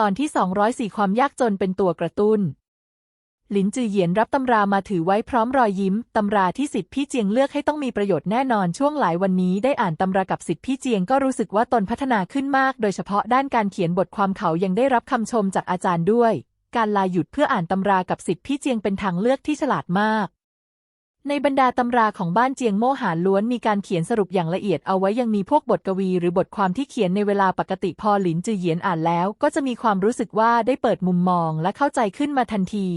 ตอนที่ 204 ความยากจนเป็นตัวกระตุ้น หลินจือเหยียนรับตำรามาถือไว้พร้อมรอยยิ้ม ตำราที่สิทธิพี่เจียงเลือกให้ต้องมีประโยชน์แน่นอนช่วงหลายวันนี้ได้อ่านตำรากับสิทธิพี่เจียงก็รู้สึกว่าตนพัฒนาขึ้นมาก โดยเฉพาะด้านการเขียนบทความเขายังได้รับคำชมจากอาจารย์ด้วย การลาหยุดเพื่ออ่านตำรากับสิทธิพี่เจียงเป็นทางเลือกที่ฉลาดมาก ในบรรดาตำราของบ้านเจียงโม่หานล้วนมีการเขียนสรุปอย่างละเอียดเอาไว้ยังมีพวกบทกวีหรือบทความที่เขียนในเวลาปกติพอหลินจือเหยียนอ่านแล้ว ก็จะมีความรู้สึกว่าได้เปิดมุมมองและเข้าใจขึ้นมาทันที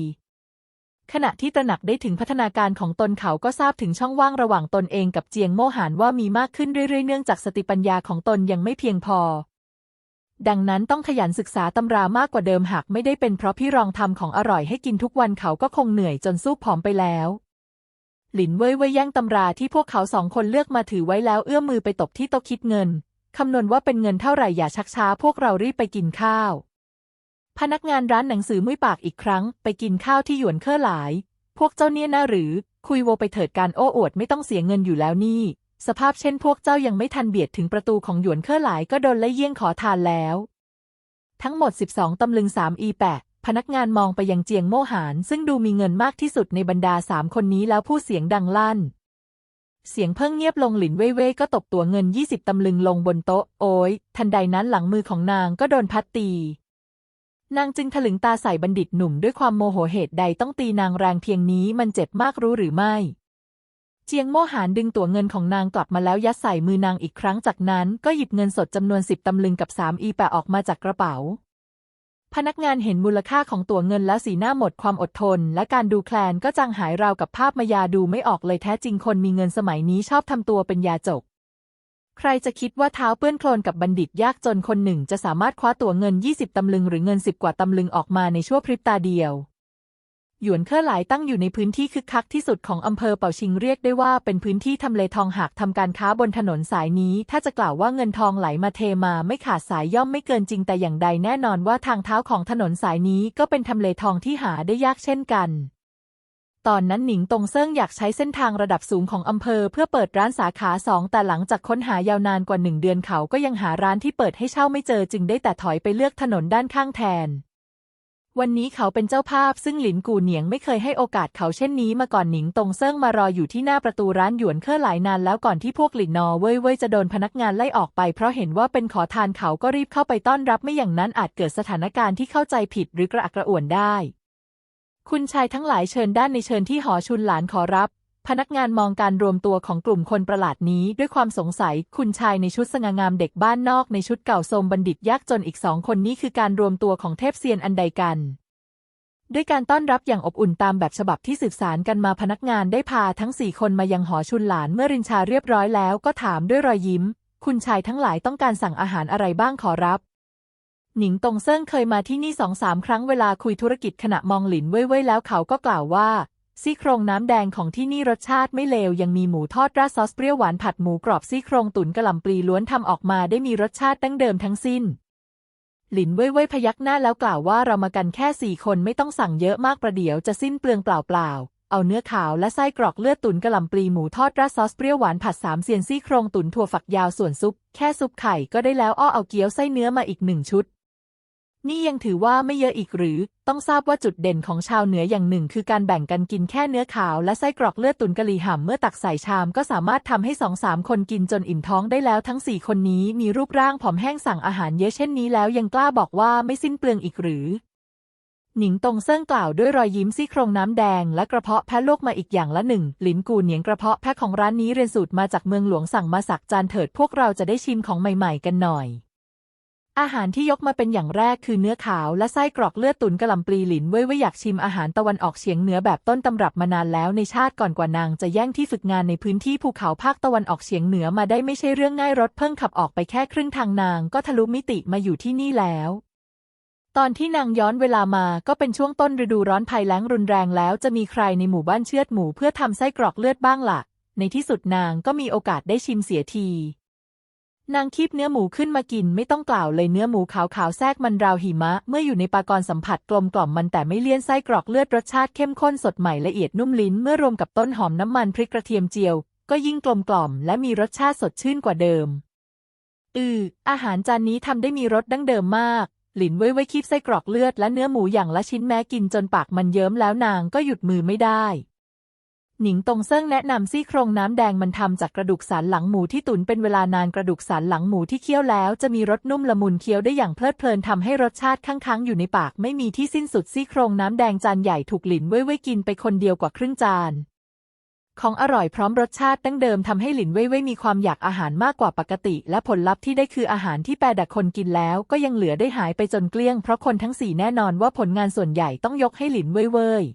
ขณะที่ตระหนักได้ถึงพัฒนาการของตนเขาก็ทราบถึงช่องว่างระหว่างตนเองกับเจียงโม่หานว่ามีมากขึ้นเรื่อยๆเนื่องจากสติปัญญาของตนยังไม่เพียงพอ ดังนั้นต้องขยันศึกษาตำรามากกว่าเดิมหากไม่ได้เป็นเพราะพี่รองทำของอร่อยให้กินทุกวันเขาก็คงเหนื่อยจนสู้ผอมไปแล้ว หลินเว่ยเว่ยแย่งตำราที่พวกเขาสองคนเลือกมาถือไว้แล้วเอื้อมมือไปตบที่โต๊ะคิดเงิน คำนวณว่าเป็นเงินเท่าไหร่อย่าชักช้า พวกเรารีบไปกินข้าว พนักงานร้านหนังสือมุ้ยปากอีกครั้ง ไปกินข้าวที่หยวนเคอหลาย พวกเจ้าเนี่ยนะหรือ คุยโวไปเถิดการโอ้อวดไม่ต้องเสียเงินอยู่แล้วนี่ สภาพเช่นพวกเจ้ายังไม่ทันเบียดถึงประตูของหยวนเคอหลายก็โดนไล่เยี่ยงขอทานแล้ว ทั้งหมด 12ตำลึง3อีแปะ พนักงานมองไปยังเจียงโม่หาน ซึ่งดูมีเงินมากที่สุดในบรรดาสามคนนี้แล้วพูดเสียงดังลั่น เสียงเพิ่งเงียบลงหลินเว่ยเว่ยก็ตบตัวเงิน20ตำลึงลงบนโต๊ะ โอ้ยทันใดนั้นหลังมือของนางก็โดนพัดตี นางจึงถลึงตาใส่บัณฑิตหนุ่มด้วยความโมโหเหตุใดต้องตีนางแรงเพียงนี้มันเจ็บมากรู้หรือไม่เจียงโมหานดึงตัวเงินของนางกลับมาแล้วยัดใส่มือนางอีกครั้งจากนั้นก็หยิบเงินสดจำนวนสิบตำลึงกับสามอีแปะออกมาจากกระเป๋า พนักงานเห็นมูลค่าของตั๋วเงินแล้วสีหน้าหมดความอดทน และการดูแคลนก็จางหายราวกับภาพมายาดูไม่ออกเลยแท้จริงคนมีเงินสมัยนี้ชอบทำตัวเป็นยาจก ใครจะคิดว่าเท้าเปื้อนโคลนกับบัณฑิตยากจนคนหนึ่งจะสามารถคว้าตั๋วเงิน 20 ตำลึงหรือเงิน 10 กว่าตำลึงออกมาในชั่วพริบตาเดียว หยวนเคอหลายตั้งอยู่ในพื้นที่คึกคักที่สุดของอำเภอเป่าชิงเรียกได้ว่าเป็นพื้นที่ทำเลทองหากทำการค้าบนถนนสายนี้ ถ้าจะกล่าวว่าเงินทองไหลมาเทมาไม่ขาดสายย่อมไม่เกินจริงแต่อย่างใดแน่นอนว่าทางเท้าของถนนสายนี้ก็เป็นทำเลทองที่หาได้ยากเช่นกันตอนนั้นหนิงตงเซิ่งอยากใช้เส้นทางระดับสูงของอำเภอเพื่อเปิดร้านสาขาสองแต่หลังจากค้นหายาวนานกว่าหนึ่งเดือนเขาก็ยังหาร้านที่เปิดให้เช่าไม่เจอจึงได้แต่ถอยไปเลือกถนนด้านข้างแทน วันนี้เขาเป็นเจ้าภาพซึ่งหลินกูเหนียงไม่เคยให้โอกาสเขาเช่นนี้มาก่อนหนิงตงเซิ่งมารออยู่ที่หน้าประตูร้านหยวนเคอหลายนานแล้วก่อนที่พวกหลินนอเว่ยเว่ยจะโดนพนักงานไล่ออกไป เพราะเห็นว่าเป็นขอทานเขาก็รีบเข้าไปต้อนรับไม่อย่างนั้นอาจเกิดสถานการณ์ที่เข้าใจผิดหรือกระอักกระอ่วนได้ คุณชายทั้งหลายเชิญด้านในเชิญที่หอชุนหลานขอรับ พนักงานมองการรวมตัวของกลุ่มคนประหลาดนี้ด้วยความสงสัย คุณชายในชุดสง่างามเด็กบ้านนอกในชุดเก่าโทรมบัณฑิตยากจนอีกสองคนนี้คือการรวมตัวของเทพเซียนอันใดกัน ด้วยการต้อนรับอย่างอบอุ่นตามแบบฉบับที่สืบสารกันมาพนักงานได้พาทั้งสี่คนมายังหอชุนหลานเมื่อรินชาเรียบร้อยแล้วก็ถามด้วยรอยยิ้ม คุณชายทั้งหลายต้องการสั่งอาหารอะไรบ้างขอรับ หนิงตงเซิ่งเคยมาที่นี่สองสามครั้งเวลาคุยธุรกิจขณะมองหลินเว่ยเว่ยแล้วเขาก็กล่าวว่า ซี่โครงน้ำแดงของที่นี่รสชาติไม่เลว ยังมีหมูทอดราดซอสเปรี้ยวหวานผัดหมูกรอบซี่โครงตุ๋นกระหล่ำปลีล้วนทำออกมาได้มีรสชาติดั้งเดิมทั้งสิ้น หลินเว่ยเว่ยพยักหน้าแล้วกล่าวว่าเรามากันแค่สี่คนไม่ต้องสั่งเยอะมากประเดี๋ยวจะสิ้นเปลืองเปล่าๆเอาเนื้อขาวและไส้กรอกเลือดตุ๋นกระหล่ำปลีหมูทอดราดซอสเปรี้ยวหวานผัดสามเซียนซี่โครงตุ๋นถั่วฝักยาวส่วนซุป แค่ซุปไข่ก็ได้แล้วอ้อเอาเกี๊ยวไส้เนื้อมาอีกหนึ่งชุด นี่ยังถือว่าไม่เยอะอีกหรือ ต้องทราบว่าจุดเด่นของชาวเหนืออย่างหนึ่ง คือการแบ่งกันกินแค่เนื้อขาวและไส้กรอกเลือดตุ๋นกะหรี่ห่ำเมื่อตักใส่ชามก็สามารถทำให้สองสามคนกินจนอิ่มท้องได้แล้วทั้งสี่คนนี้มีรูปร่างผอมแห้งสั่งอาหารเยอะเช่นนี้แล้วยังกล้าบอกว่าไม่สิ้นเปลืองอีกหรือ หนิงตงเซิ่งกล่าวด้วยรอยยิ้มซี่โครงน้ำแดง และกระเพาะแพะลวกมาอีกอย่างละหนึ่งหลินกูเหนียงกระเพาะแพะของร้านนี้เรียนสูตรมาจากเมืองหลวงสั่งมาสักจานเถิดพวกเราจะได้ชิมของใหม่ ๆ กันหน่อย อาหารที่ยกมาเป็นอย่างแรกคือเนื้อขาวและไส้กรอกเลือดตุ๋นกะหล่ำปลีหลินเว่ยว่าอยากชิมอาหารตะวันออกเฉียงเหนือแบบต้นตำรับมานานแล้วในชาติก่อนกว่านางจะแย่งที่ฝึกงานในพื้นที่ภูเขาภาคตะวันออกเฉียงเหนือมาได้ไม่ใช่เรื่องง่ายรถเพิ่งขับออกไปแค่ครึ่งทางนางก็ทะลุมิติมาอยู่ที่นี่แล้วตอนที่นางย้อนเวลามาก็เป็นช่วงต้นฤดูร้อนภัยแล้งรุนแรงแล้วจะมีใครในหมู่บ้านเชือดหมูเพื่อทำไส้กรอกเลือดบ้างล่ะ ในที่สุดนางก็มีโอกาสได้ชิมเสียที นางคีบเนื้อหมูขึ้นมากินไม่ต้องกล่าวเลยเนื้อหมูขาวๆแทรกมันราวหิมะ เมื่ออยู่ในปากรสัมผัสกลมกล่อมมันแต่ไม่เลี่ยนไส้กรอกเลือดรสชาติเข้มข้นสดใหม่ละเอียดนุ่มลิ้นเมื่อรวมกับต้นหอมน้ำมันพริกกระเทียมเจียว ก็ยิ่งกลมกล่อมและมีรสชาติสดชื่นกว่าเดิมอืออาหารจานนี้ทำได้มีรสดั้งเดิมมาก หลินเว่ยเว่ยคีบไส้กรอกเลือดและเนื้อหมูอย่างละชิ้นแม้กินจนปากมันเยิ้มแล้วนางก็หยุดมือไม่ได้ หนิงตงเซิ่งแนะนำซี่โครงน้ำแดงมันทำจากกระดูกสันหลังหมูที่ตุ๋นเป็นเวลานานกระดูกสันหลังหมูที่เคี่ยวแล้วจะมีรสนุ่มละมุนเคี้ยวได้อย่างเพลิดเพลินทำให้รสชาติค้างๆอยู่ในปากไม่มีที่สิ้นสุดซี่โครงน้ำแดงจานใหญ่ถูกหลินเว่ยเว่ยกินไปคนเดียวกว่าครึ่งจาน ของอร่อยพร้อมรสชาติดั้งเดิมทำให้หลินเว่ยเว่ยมีความอยากอาหารมากกว่าปกติ และผลลัพธ์ที่ได้คืออาหารที่แปรดักคนกินแล้วก็ยังเหลือได้หายไปจนเกลี้ยงเพราะคนทั้งสี่แน่นอนว่าผลงานส่วนใหญ่ต้องยกให้หลินเว่ยเว่ย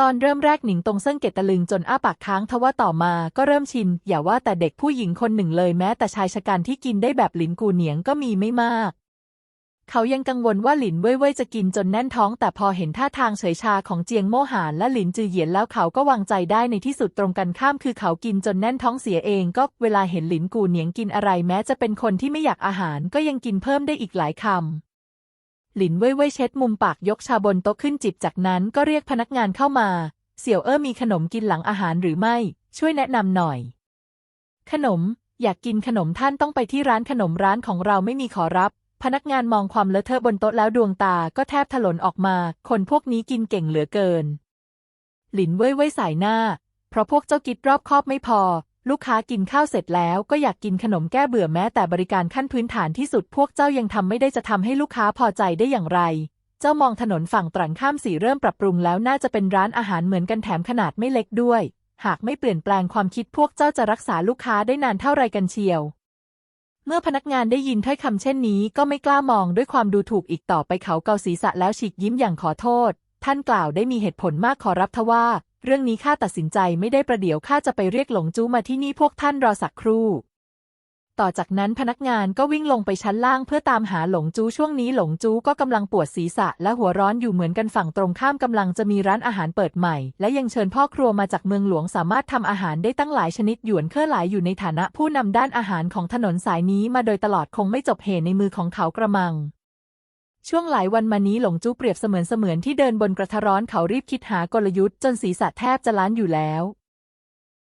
ตอนเริ่มแรกหนิงตรงเซิ่งเกตตะลึงจนอ้าปากค้างทว่าต่อมาก็เริ่มชิน อย่าว่าแต่เด็กผู้หญิงคนหนึ่งเลยแม้แต่ชายชะกันที่กินได้แบบหลินกูเหนียงก็มีไม่มาก เขายังกังวลว่าหลินเว่ยเว่ยจะกินจนแน่นท้อง แต่พอเห็นท่าทางเฉยชาของเจียงโมหานและหลินจือเหยียนแล้วเขาก็วางใจได้ในที่สุดตรงกันข้ามคือเขากินจนแน่นท้องเสียเองก็เวลาเห็นหลินกูเหนียงกินอะไรแม้จะเป็นคนที่ไม่อยากอาหารก็ยังกินเพิ่มได้อีกหลายคำ หลินเว่ยเว่ยเช็ดมุมปากยกชาบนโต๊ะขึ้นจิบจากนั้นก็เรียกพนักงานเข้ามา เสี่ยวเอ้อมีขนมกินหลังอาหารหรือไม่ ช่วยแนะนำหน่อย ขนม อยากกินขนมท่านต้องไปที่ร้านขนมร้านของเราไม่มีขอรับ พนักงานมองความเลอะเทอะบนโต๊ะแล้วดวงตาก็แทบถลนออกมา คนพวกนี้กินเก่งเหลือเกิน หลินเว่ยเว่ยสายหน้า เพราะพวกเจ้ากิดรอบคอบไม่พอ ลูกค้ากินข้าวเสร็จแล้วก็อยากกินขนมแก้เบื่อแม้แต่บริการขั้นพื้นฐานที่สุดพวกเจ้ายังทำไม่ได้จะทำให้ลูกค้าพอใจได้อย่างไร เจ้ามองถนนฝั่งตรังข้ามสีเริ่มปรับปรุงแล้วน่าจะเป็นร้านอาหารเหมือนกันแถมขนาดไม่เล็กด้วย หากไม่เปลี่ยนแปลงความคิดพวกเจ้าจะรักษาลูกค้าได้นานเท่าไรกันเชียว เมื่อพนักงานได้ยินถ้อยคำเช่นนี้ ก็ไม่กล้ามองด้วยความดูถูกอีกต่อไปเขาเกาศีรษะแล้วฉีกยิ้มอย่างขอโทษ ท่านกล่าวได้มีเหตุผลมากขอรับทว่า เรื่องนี้ข้าตัดสินใจไม่ได้ประเดี๋ยวข้าจะไปเรียกหลงจู้มาที่นี่พวกท่านรอสักครู่ ต่อจากนั้นพนักงานก็วิ่งลงไปชั้นล่างเพื่อตามหาหลงจู้ช่วงนี้หลงจู้ก็กำลังปวดศีรษะและหัวร้อนอยู่เหมือนกันฝั่งตรงข้ามกำลังจะมีร้านอาหารเปิดใหม่ และยังเชิญพ่อครัวมาจากเมืองหลวงสามารถทำอาหารได้ตั้งหลายชนิดหยวนเครื่อหลายอยู่ในฐานะผู้นำด้านอาหารของถนนสายนี้มาโดยตลอดคงไม่จบเหในมือของเขากระมัง ช่วงหลายวันมานี้หลงจู้เปรียบเสมือนเสมือนที่เดินบนกระทะร้อนเขารีบคิดหากลยุทธ์จนศีรษะแทบจะล้านอยู่แล้ว